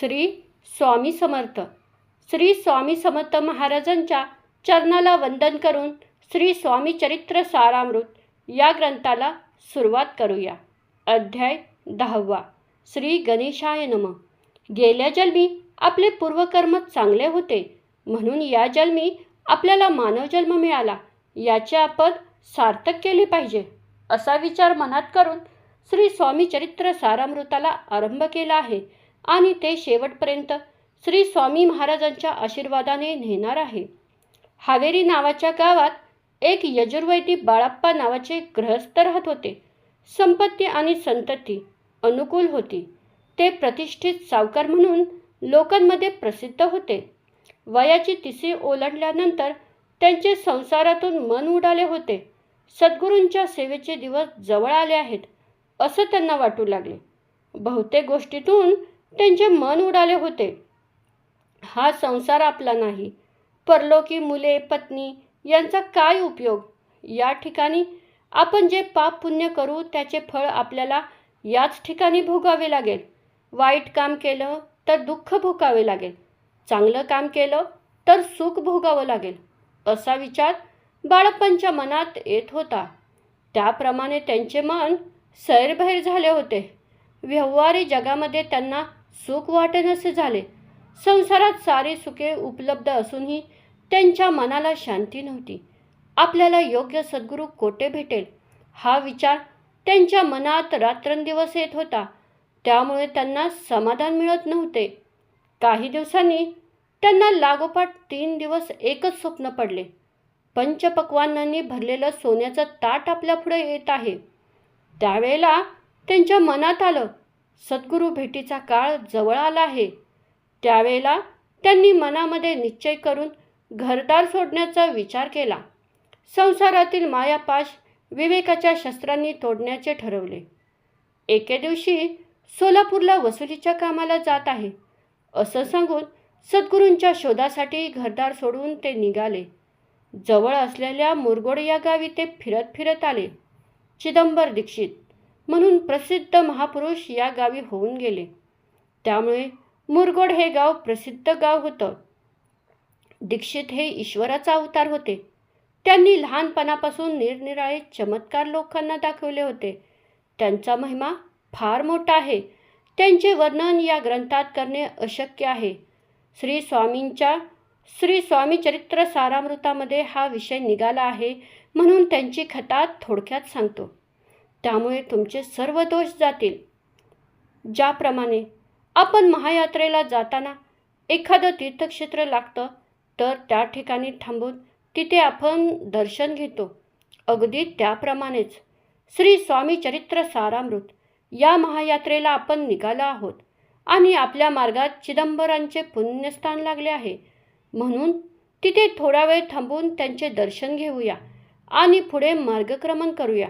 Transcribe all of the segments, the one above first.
श्री स्वामी समर्थ. श्री स्वामी समर्थ महाराजांच्या चरणाला वंदन करून श्री स्वामी चरित्र सारामृत या ग्रंथाला सुरुवात करूया. अध्याय दहावा. श्री गणेशाय नम. गेल्या जन्मी आपले पूर्वकर्म चांगले होते म्हणून या जन्मी आपल्याला मानव जन्म मिळाला याचे आपण सार्थक केले पाहिजे असा विचार मनात करून श्री स्वामी चरित्र सारामृताला आरंभ केला आहे. आणि ते शेवटपर्यंत श्री स्वामी महाराजांच्या आशीर्वादाने नेणार आहे. हावेरी नावाच्या गावात एक यजुर्वेदी बाळाप्पा नावाचे गृहस्थ राहत होते. संपत्ती आणि संतती अनुकूल होती. ते प्रतिष्ठित सावकार म्हणून लोकांमध्ये प्रसिद्ध होते. वयाची तिसरी ओलांडल्यानंतर त्यांचे संसारातून मन उडाले होते. सद्गुरूंच्या सेवेचे दिवस जवळ आले आहेत असं त्यांना वाटू लागले. बहुतेक गोष्टीतून त्यांचे मन उडाले होते. हा संसार आपला नाही. परलोकी मुले पत्नी यांचा काय उपयोग? या ठिकाणी आपण जे पाप पुण्य करू त्याचे फळ आपल्याला याच ठिकाणी भोगावे लागेल. वाईट काम केलं तर दुःख भोगावे लागेल. चांगलं काम केलं तर सुख भोगावं लागेल. असा विचार बाळप्पांच्या मनात येत होता. त्याप्रमाणे त्यांचे मन सैरभैर झाले होते. व्यवहारी जगामध्ये त्यांना सुख वाटेनसे झाले. संसारात सारी सुखे उपलब्ध असूनही त्यांच्या मनाला शांती नव्हती. आपल्याला योग्य सद्गुरू कोठे भेटेल? हा विचार त्यांच्या मनात रात्रंदिवस येत होता. त्यामुळे त्यांना समाधान मिळत नव्हते. काही दिवसांनी त्यांना लागोपाठ तीन दिवस एकच स्वप्न पडले. पंचपक्वानांनी भरलेलं सोन्याचं ताट आपल्यापुढे येत आहे. त्यावेळेला त्यांच्या मनात आलं सद्गुरू भेटीचा काळ जवळ आला आहे. त्यावेळेला त्यांनी मनामध्ये निश्चय करून घरदार सोडण्याचा विचार केला. संसारातील मायापाश विवेकाच्या शस्त्रांनी तोडण्याचे ठरवले. एके दिवशी सोलापूरला वसुलीच्या कामाला जात आहे. असं सांगून सद्गुरूंच्या शोधासाठी घरदार सोडून ते निघाले. जवळ असलेल्या मुरगोड या गावी ते फिरत फिरत आले. चिदंबर दीक्षित म्हणून प्रसिद्ध महापुरुष या गावी होऊन गेले. त्यामुळे मुरगोड हे गाव प्रसिद्ध गाव होतं. दीक्षित हे ईश्वराचा अवतार होते. त्यांनी लहानपणापासून निरनिराळे चमत्कार लोकांना दाखवले होते. त्यांचा महिमा फार मोठा आहे. त्यांचे वर्णन या ग्रंथात करणे अशक्य आहे. श्री स्वामींच्या श्री स्वामी चरित्र सारामृतामध्ये हा विषय निघाला आहे म्हणून त्यांची खतात थोडक्यात सांगतो. त्यामुळे तुमचे सर्व दोष जातील. ज्याप्रमाणे आपण महायात्रेला जाताना एखादं तीर्थक्षेत्र लागतं तर त्या ठिकाणी थांबून तिथे आपण दर्शन घेतो. अगदी त्याप्रमाणेच श्री स्वामी चरित्र सारामृत या महायात्रेला आपण निघालो आहोत आणि आपल्या मार्गात चिदंबरांचे पुण्यस्थान लागले आहे. म्हणून तिथे थोडा वेळ थांबून त्यांचे दर्शन घेऊया आणि पुढे मार्गक्रमण करूया.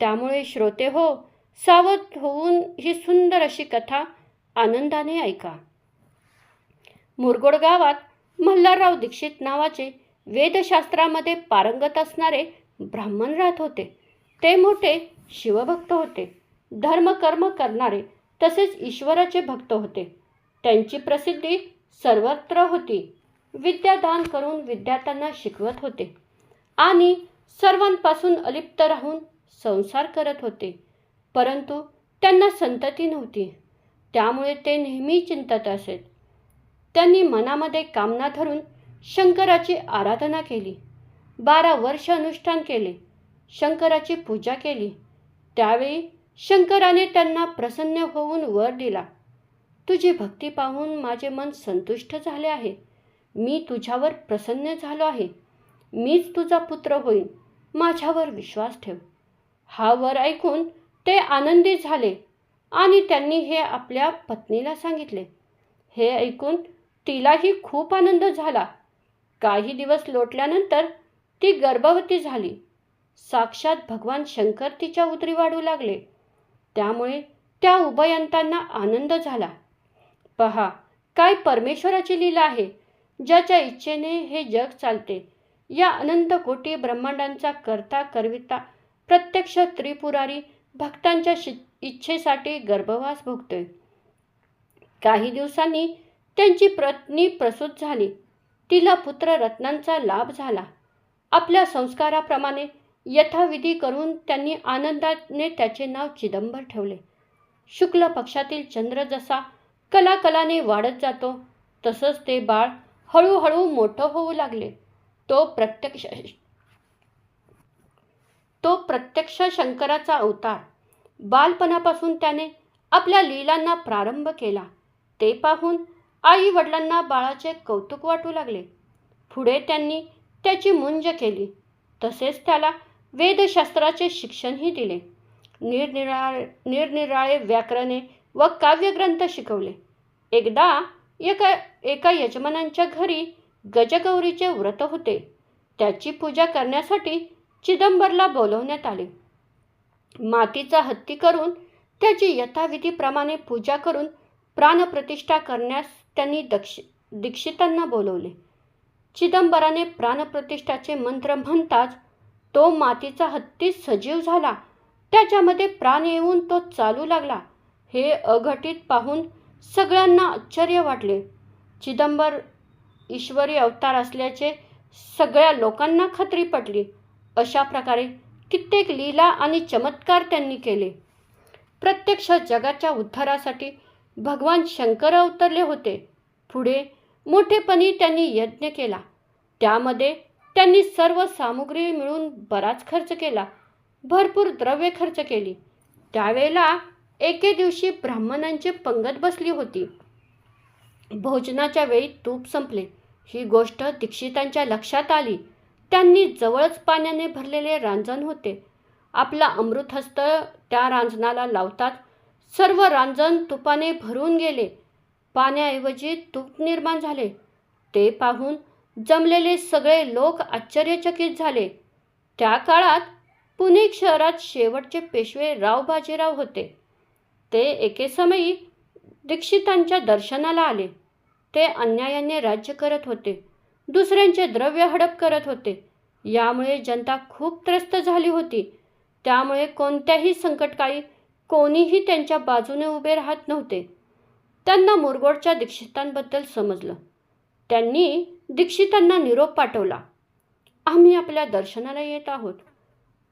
त्यामुळे श्रोते हो सावध होऊन ही सुंदर अशी कथा आनंदाने ऐका. मुरगोड गावात मल्हारराव दीक्षित नावाचे वेदशास्त्रामध्ये पारंगत असणारे ब्राह्मण राहत होते. ते मोठे शिवभक्त होते. धर्मकर्म करणारे तसेच ईश्वराचे भक्त होते. त्यांची प्रसिद्धी सर्वत्र होती. विद्यादान करून विद्यार्थ्यांना शिकवत होते. आणि सर्वांपासून अलिप्त राहून संसार करत होते. परंतु त्यांना संतती नव्हती. त्यामुळे ते नेहमी चिंतत असत त्यांनी मनामध्ये कामना धरून शंकराची आराधना केली. बारा वर्ष अनुष्ठान केले. शंकराची पूजा केली. त्यावेळी शंकराने त्यांना प्रसन्न होऊन वर दिला. तुझी भक्ती पाहून माझे मन संतुष्ट झाले आहे. मी तुझ्यावर प्रसन्न झालो आहे. मीच तुझा पुत्र होईन. माझ्यावर विश्वास ठेव. हा वर ऐकून ते आनंदित झाले आणि त्यांनी हे आपल्या पत्नीला सांगितले. हे ऐकून तिलाही खूप आनंद झाला. काही दिवस लोटल्यानंतर ती गर्भवती झाली. साक्षात भगवान शंकर तिच्या उतरी वाढू लागले. त्यामुळे त्या उभयंतांना आनंद झाला. पहा काय परमेश्वराची लीला आहे. ज्याच्या इच्छेने हे जग चालते. या अनंत कोटी ब्रह्मांडांचा करता करविता प्रत्यक्ष त्रिपुरारी भक्तांच्या शि इच्छेसाठी गर्भवास भोगतोय. काही दिवसांनी त्यांची पत्नी प्रसूत झाली. तिला पुत्र रत्नांचा लाभ झाला. आपल्या संस्काराप्रमाणे यथाविधी करून त्यांनी आनंदाने त्याचे नाव चिदंबर ठेवले. शुक्ल पक्षातील चंद्र जसा कलाकलाने वाढत जातो तसंच ते बाळ हळूहळू मोठं होऊ लागले. तो प्रत्यक्ष तो प्रत्यक्ष शंकराचा अवतार. बालपणापासून त्याने आपल्या लीलांना प्रारंभ केला. ते पाहून आई वडिलांना बाळाचे कौतुक वाटू लागले. पुढे त्यांनी त्याची मुंज केली. तसेच त्याला वेदशास्त्राचे शिक्षणही दिले. निरनिराळे निरनिराळे व्याकरणे व काव्यग्रंथ शिकवले. एकदा एका एका यजमानांच्या घरी गजगौरीचे व्रत होते. त्याची पूजा करण्यासाठी चिदंबरला बोलवण्यात आले. मातीचा हत्ती करून त्याची यथाविधीप्रमाणे पूजा करून प्राणप्रतिष्ठा करण्यास त्यांनी दक्ष दीक्षितांना बोलवले. चिदंबराने प्राणप्रतिष्ठाचे मंत्र म्हणताच तो मातीचा हत्ती सजीव झाला. त्याच्यामध्ये प्राण येऊन तो चालू लागला. हे अघटित पाहून सगळ्यांना आश्चर्य वाटले. चिदंबर ईश्वरी अवतार असल्याचे सगळ्या लोकांना खात्री पटली. अशा प्रकारे कित्येक लीला आणि चमत्कार त्यांनी केले. प्रत्यक्ष जगाच्या उद्धारासाठी भगवान शंकर अवतरले होते. पुढे मोठेपणी त्यांनी यज्ञ केला. त्यामध्ये त्यांनी सर्व सामुग्री मिळून बराच खर्च केला. भरपूर द्रव्य खर्च केली. त्यावेळेला एके दिवशी ब्राह्मणांची पंगत बसली होती. भोजनाच्या वेळी तूप संपले. ही गोष्ट दीक्षितांच्या लक्षात आली. त्यांनी जवळच पाण्याने भरलेले रांजण होते. आपला अमृतहस्त त्या रांजणाला लावतात. सर्व रांजण तुपाने भरून गेले. पाण्याऐवजी तूप निर्माण झाले. ते पाहून जमलेले सगळे लोक आश्चर्यचकित झाले. त्या काळात पुणे शहरात शेवटचे पेशवे राव बाजीराव होते. ते एकेसमयी दीक्षितांच्या दर्शनाला आले. ते अन्यायाने राज्य करत होते. दुसऱ्यांचे द्रव्य हडप करत होते. यामुळे जनता खूप त्रस्त झाली होती. त्यामुळे कोणत्याही संकटकाळी कोणीही त्यांच्या बाजूने उभे राहत नव्हते. त्यांना मुरगोडच्या दीक्षितांबद्दल समजलं. त्यांनी दीक्षितांना निरोप पाठवला. आम्ही आपल्या दर्शनाला येत आहोत.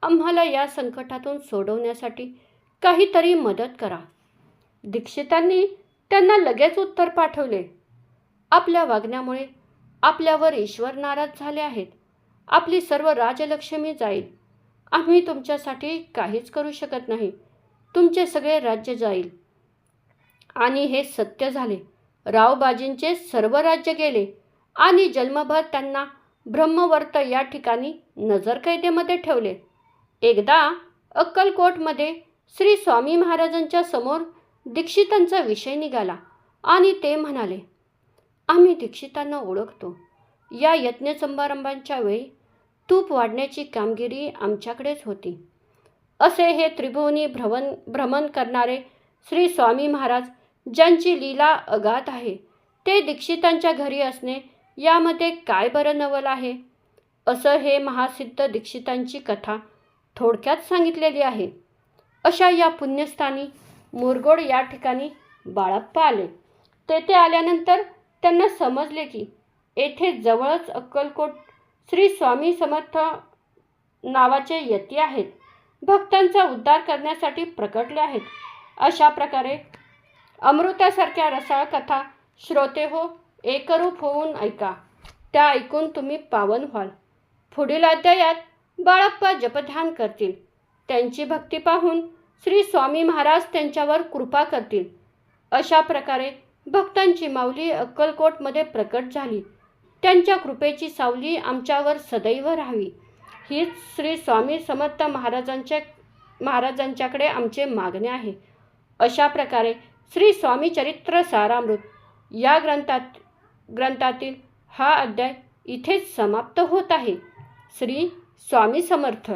आम्हाला या संकटातून सोडवण्यासाठी काहीतरी मदत करा. दीक्षितांनी त्यांना लगेच उत्तर पाठवले. आपल्या वागण्यामुळे आपल्यावर ईश्वर नाराज झाले आहेत. आपली सर्व राजलक्ष्मी जाईल. आम्ही तुमच्यासाठी काहीच करू शकत नाही. तुमचे सगळे राज्य जाईल. आणि हे सत्य झाले. रावबाजींचे सर्व राज्य गेले. आणि जन्मभर त्यांना ब्रह्मवर्त या ठिकाणी नजरकैदेमध्ये ठेवले. एकदा अक्कलकोटमध्ये श्री स्वामी महाराजांच्या समोर दीक्षितांचा विषय निघाला आणि ते म्हणाले आम्ही दीक्षितांना ओळखतो. या यज्ञ समारंभांच्या वेळी तूप वाढण्याची कामगिरी आमच्याकडेच होती. असे हे त्रिभुवनी भ्रमण भ्रमण करणारे श्री स्वामी महाराज ज्यांची लीला अगाध आहे ते दीक्षितांच्या घरी असणे यामध्ये काय बरं नवल आहे? असं हे महासिद्ध दीक्षितांची कथा थोडक्यात सांगितलेली आहे. अशा या पुण्यस्थानी मुरगोड या ठिकाणी बाळप्पा आले. तेथे आल्यानंतर त्यांना समजले की येथे जवळच अक्कलकोट श्री स्वामी समर्थ नावाचे यती आहेत. भक्तांचा उद्धार करण्यासाठी प्रकटले आहेत. अशा प्रकारे अमृतासारख्या रसाळ कथा श्रोते हो एकरूप होऊन ऐका. त्या ऐकून तुम्ही पावन व्हाल. पुढील अध्यायात बाळप्पा जपध्यान करतील. त्यांची भक्ती पाहून श्री स्वामी महाराज त्यांच्यावर कृपा करतील. अशा प्रकारे भक्तांची माऊली अक्कलकोटमध्ये प्रकट झाली. त्यांच्या कृपेची सावली आमच्यावर सदैव राहावी. हीच श्री स्वामी समर्थ महाराजांच्या महाराजांच्याकडे आमचे मागणे आहे. अशा प्रकारे श्री स्वामी चरित्र सारामृत या ग्रंथात ग्रंथातील हा अध्याय इथेच समाप्त होत आहे. श्री स्वामी समर्थ.